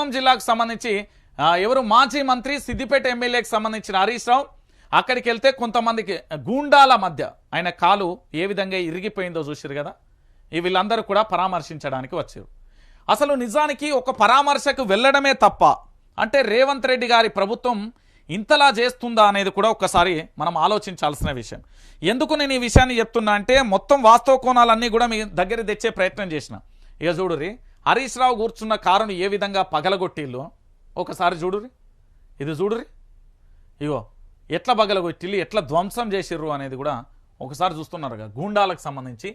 ఖమ్మం జిల్లాకు సంబంధించి ఎవరు మాజీ మంత్రి సిద్దిపేట ఎమ్మెల్యేకి సంబంధించిన హరీష్ రావు అక్కడికి వెళ్తే కొంతమందికి గూండాల మధ్య ఆయన కాలు ఏ విధంగా ఇరిగిపోయిందో చూసారు కదా? ఈ వీళ్ళందరూ కూడా పరామర్శించడానికి వచ్చారు. అసలు నిజానికి ఒక పరామర్శకు వెళ్ళడమే తప్ప అంటే రేవంత్ రెడ్డి గారి ప్రభుత్వం ఇంతలా చేస్తుందా అనేది కూడా ఒకసారి మనం ఆలోచించాల్సిన విషయం. ఎందుకు నేను ఈ విషయాన్ని చెప్తున్నా అంటే మొత్తం వాస్తవ కోణాలన్నీ కూడా మీ దగ్గర తెచ్చే ప్రయత్నం చేసిన. ఇక చూడురి హరీష్ రావు కూర్చున్న కారును ఏ విధంగా పగలగొట్టిల్లు? ఒకసారి చూడురి ఇది చూడురి ఇగో ఎట్లా పగలగొట్టిల్లు ఎట్లా ధ్వంసం చేసిర్రు అనేది కూడా ఒకసారి చూస్తున్నారు కదా గూండాలకు సంబంధించి.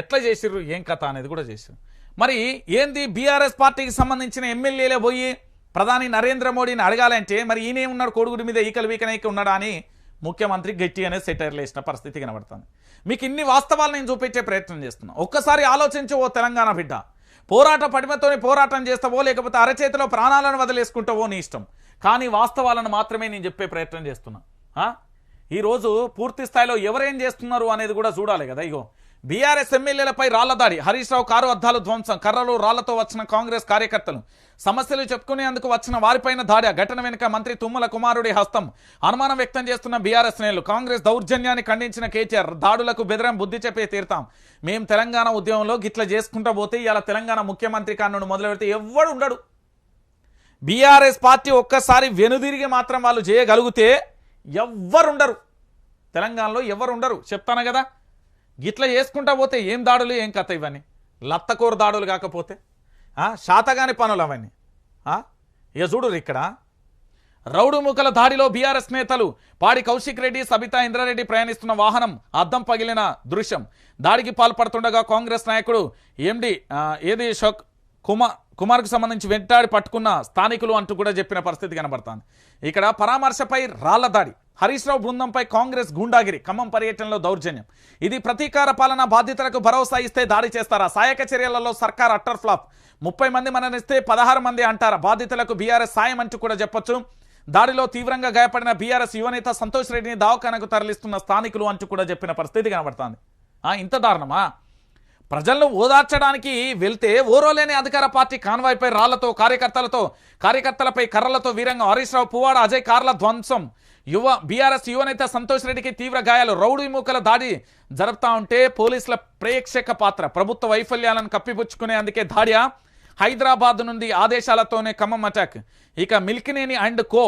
ఎట్లా చేసిర్రు ఏం కథ అనేది కూడా చేసిర్రు. మరి ఏంది బీఆర్ఎస్ పార్టీకి సంబంధించిన ఎమ్మెల్యేలే పోయి ప్రధాని నరేంద్ర మోడీని అడగాలంటే మరి ఈయనే ఉన్నాడు కోడుగుడి మీద ఈకలు వీకనైకి ఉన్నాడా అని ముఖ్యమంత్రి గట్టి అనే సెటైర్లు వేసిన పరిస్థితి కనబడుతుంది. మీకు ఇన్ని వాస్తవాలు నేను చూపించే ప్రయత్నం చేస్తున్నా. ఒక్కసారి ఆలోచించి ఓ తెలంగాణ బిడ్డ. పోరాట పడిమతోనే పోరాటం చేస్తావో లేకపోతే అరచేతిలో ప్రాణాలను వదిలేసుకుంటావో నీ ఇష్టం. కానీ వాస్తవాలను మాత్రమే నేను చెప్పే ప్రయత్నం చేస్తున్నా. ఈరోజు పూర్తి స్థాయిలో ఎవరేం చేస్తున్నారు అనేది కూడా చూడాలి కదా ఇగో. బీఆర్ఎస్ ఎమ్మెల్యేలపై రాళ్ళ దాడి. హరీష్ రావు కారు అద్దాలు ధ్వంసం. కర్రలు రాళ్ళతో వచ్చిన కాంగ్రెస్ కార్యకర్తలు. సమస్యలు చెప్పుకునేందుకు వచ్చిన వారిపైన దాడి. ఘటన వెనుక మంత్రి తుమ్మల కుమారుడి హస్తం. అనుమానం వ్యక్తం చేస్తున్న బీఆర్ఎస్ నేలు కాంగ్రెస్ దౌర్జన్యాన్ని ఖండించిన కేటీఆర్ దాడులకు బెదిరం బుద్ధి చెప్పే తీరుతాం మేము తెలంగాణ ఉద్యమంలో గిట్ల చేసుకుంటా పోతే ఇలా తెలంగాణ ముఖ్యమంత్రి కానుడు మొదలు పెడితే ఎవ్వడు ఉండడు. బీఆర్ఎస్ పార్టీ ఒక్కసారి వెనుదిరిగి మాత్రం వాళ్ళు చేయగలిగితే ఎవ్వరుండరు. తెలంగాణలో ఎవరు ఉండరు చెప్తాను కదా? గిట్ల చేసుకుంటా పోతే ఏం దాడులు ఏం కథ ఇవన్నీ? లత్తకూర దాడులు కాకపోతే? శాతగాని పనులు అవన్నీ. ఆ? ఇక చూడు ఇక్కడ. రౌడు ముఖల దాడిలో బీఆర్ఎస్ నేతలు పాడి కౌశిక్ రెడ్డి సబితా ఇంద్రారెడ్డి ప్రయాణిస్తున్న వాహనం అద్దం పగిలిన దృశ్యం. దాడికి పాల్పడుతుండగా కాంగ్రెస్ నాయకుడు ఎండి ఏది షోక్? కుమార్ కుమార్కు సంబంధించి వెంటాడి పట్టుకున్న స్థానికులు అంటూ కూడా చెప్పిన పరిస్థితి కనబడుతుంది. ఇక్కడ పరామర్శపై రాళ్ళ దాడి. హరీష్ రావు బృందంపై కాంగ్రెస్ గూండాగిరి ఖమ్మం పర్యటనలో దౌర్జన్యం. ఇది ప్రతీకార పాలన బాధ్యతలకు భరోసా ఇస్తే దాడి చేస్తారా? సాయక చర్యలలో సర్కార్ అట్టర్ ఫ్లాప్. ముప్పై మంది మననిస్తే పదహారు మంది అంటారా? బాధితులకు బీఆర్ఎస్ సాయం అంటూ కూడా చెప్పొచ్చు. దాడిలో తీవ్రంగా గాయపడిన బీఆర్ఎస్ యువనేత సంతోష్ రెడ్డిని దవాఖానకు తరలిస్తున్న స్థానికులు అంటూ కూడా చెప్పిన పరిస్థితి కనబడుతుంది. ఇంత దారుణమా? ప్రజలను ఓదార్చడానికి వెళ్తే ఓరోలేని అధికార పార్టీ కాన్వాయ్పై రాళ్ళతో కార్యకర్తలతో కార్యకర్తలపై కర్రలతో వీరంగం హరీష్ రావు పువ్వాడ అజయ్ కార్ల ధ్వంసం. యువ బీఆర్ఎస్ యువనేత సంతోష్ రెడ్డికి తీవ్ర గాయాలు. రౌడీ మూకల దాడి జరుపుతా ఉంటే పోలీసుల ప్రేక్షక పాత్ర. ప్రభుత్వ వైఫల్యాలను కప్పిపుచ్చుకునే అందుకే దాడియా? హైదరాబాద్ నుండి ఆదేశాలతోనే ఖమ్మం అటాక్. ఇక మిల్కినేని అండ్ కో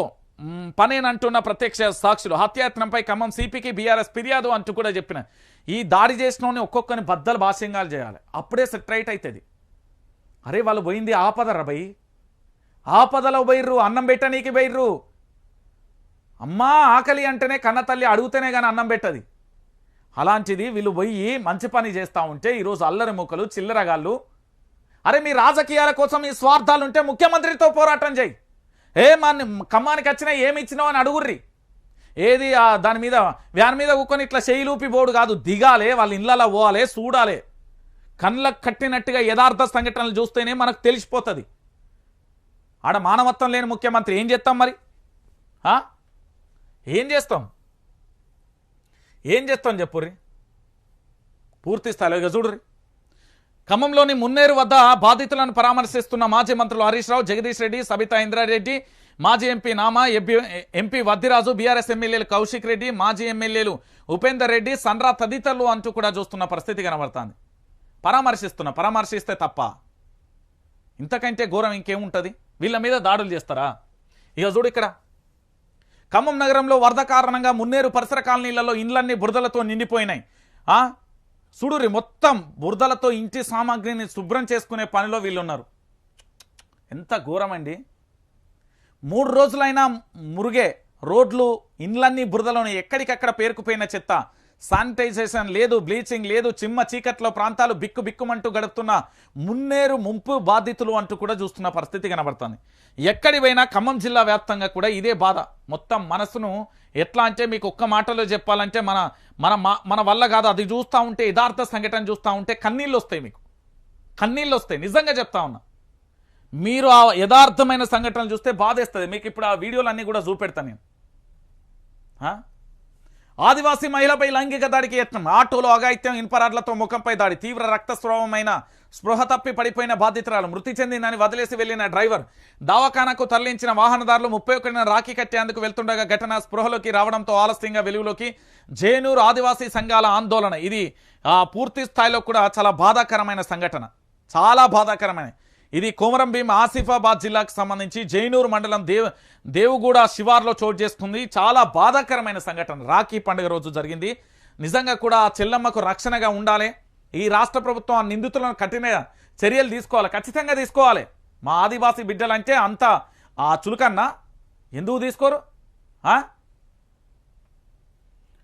పనేనంటున్న ప్రత్యక్ష సాక్షులు. హత్యాయత్నంపై ఖమ్మం సిపికి బీఆర్ఎస్ ఫిర్యాదు అంటూ కూడా చెప్పిన. ఈ దాడి చేసిన ఒక్కొక్కరిని బద్దలు భాష్యంగాలు చేయాలి. అప్పుడే సెట్రైట్ అవుతుంది అరే వాళ్ళు పోయింది ఆపదరా బై? ఆపదలో పోయిర్రు అన్నం పెట్టనీకి పోయిర్రు అమ్మా ఆకలి అంటేనే కన్న తల్లి అడుగుతేనే కానీ అన్నం పెట్టది. అలాంటిది వీళ్ళు పోయి మంచి పని చేస్తూ ఉంటే ఈరోజు అల్లరి ముక్కలు చిల్లరగాళ్ళు అరే మీ రాజకీయాల కోసం మీ స్వార్థాలు ఉంటే ముఖ్యమంత్రితో పోరాటం చేయి. ఏ మా ఖమ్మానికి వచ్చినా ఏమి ఇచ్చినావు అని అడుగుర్రి. ఏది ఆ దాని మీద వ్యాన్ మీద కూకొని ఇట్లా చేయిలూపి బోడు కాదు దిగాలే వాళ్ళ ఇళ్ళలో పోవాలే చూడాలే కళ్ళకు కట్టినట్టుగా యథార్థ సంఘటనలు చూస్తేనే మనకు తెలిసిపోతుంది. ఆడ మానవత్వం లేని ముఖ్యమంత్రి ఏం చేస్తాం మరి? ఏం చేస్తాం? ఏం చేస్తాం చెప్పుర్రి? పూర్తి స్థాయిలో ఇక చూడుర్రి. ఖమ్మంలోని మున్నేరు వద్ద బాధితులను పరామర్శిస్తున్న మాజీ మంత్రులు హరీష్ రావు జగదీష్ రెడ్డి సబితా ఇంద్రారెడ్డి మాజీ MP Nama MP MP Vaddiraju BRS ఎమ్మెల్యేలు కౌశిక్ రెడ్డి మాజీ ఎమ్మెల్యేలు ఉపేందర్ రెడ్డి సన్రా తదితరులు అంటూ కూడా చూస్తున్న పరిస్థితి కనబడుతుంది. పరామర్శిస్తున్న పరామర్శిస్తే తప్ప ఇంతకంటే ఘోరం ఇంకేముంటుంది? వీళ్ళ మీద దాడులు చేస్తారా? ఇక చూడు ఇక్కడ. ఖమ్మం నగరంలో వరద కారణంగా మున్నేరు పరిసర కాలనీలలో ఇండ్లన్నీ బురదలతో నిండిపోయినాయి. ఆ? సుడురి మొత్తం బురదలతో ఇంటి సామాగ్రిని శుభ్రం చేసుకునే పనిలో వీళ్ళు ఉన్నారు ఎంత ఘోరమండి. మూడు రోజులైనా మురుగే రోడ్లు ఇండ్లన్నీ బురదలోని ఎక్కడికక్కడ పేరుకుపోయిన చెత్త. శానిటైజేషన్ లేదు బ్లీచింగ్ లేదు చిమ్మ చీకట్లో ప్రాంతాలు బిక్కు బిక్కుమంటూ గడుపుతున్న మున్నేరు ముంపు బాధితులు అంటూ కూడా చూస్తున్న పరిస్థితి కనబడుతుంది. ఎక్కడి పోయినా ఖమ్మం జిల్లా వ్యాప్తంగా కూడా ఇదే బాధ. మొత్తం మనసును ఎట్లా అంటే మీకు ఒక్క మాటలో చెప్పాలంటే మన మన మన వల్ల కాదు. అది చూస్తూ ఉంటే యథార్థ సంఘటన చూస్తూ ఉంటే కన్నీళ్ళు వస్తాయి మీకు. కన్నీళ్ళు వస్తాయి. నిజంగా చెప్తా ఉన్నా. మీరు ఆ యథార్థమైన సంఘటనలు చూస్తే బాధేస్తుంది. మీకు ఇప్పుడు ఆ వీడియోలన్నీ కూడా చూపెడతాను నేను. ఆదివాసీ మహిళపై లైంగిక దాడికి యత్నం. ఆటోలో అఘాయిత్యం ఇన్పరాడ్లతో ముఖంపై దాడి. తీవ్ర రక్తస్రావమైన స్పృహ తప్పి పడిపోయిన బాధితురాలు మృతి చెందిందని వదిలేసి వెళ్ళిన డ్రైవర్ దవాఖానకు తరలించిన వాహనదారులు ముప్పై ఒకటిన రాఖీ కట్టేందుకు వెళ్తుండగా ఘటన స్పృహలోకి రావడంతో ఆలస్యంగా వెలుగులోకి జేనూరు ఆదివాసీ సంఘాల ఆందోళన. ఇది పూర్తి స్థాయిలో కూడా చాలా బాధాకరమైన సంఘటన. చాలా బాధాకరమైన. ఇది కోమరం భీం ఆసిఫాబాద్ జిల్లాకు సంబంధించి జైనూరు మండలం దేవ్ దేవుగూడ శివార్లో చోటు చేసుకుంది. చాలా బాధాకరమైన సంఘటన. రాఖీ పండుగ రోజు జరిగింది. నిజంగా కూడా చెల్లమ్మకు రక్షణగా ఉండాలి. ఈ రాష్ట్ర ప్రభుత్వం ఆ నిందితులను కఠిన చర్యలు తీసుకోవాలి. ఖచ్చితంగా తీసుకోవాలి. మా ఆదివాసీ బిడ్డలంటే అంత ఆ చులకన్నా? ఎందుకు తీసుకోరు?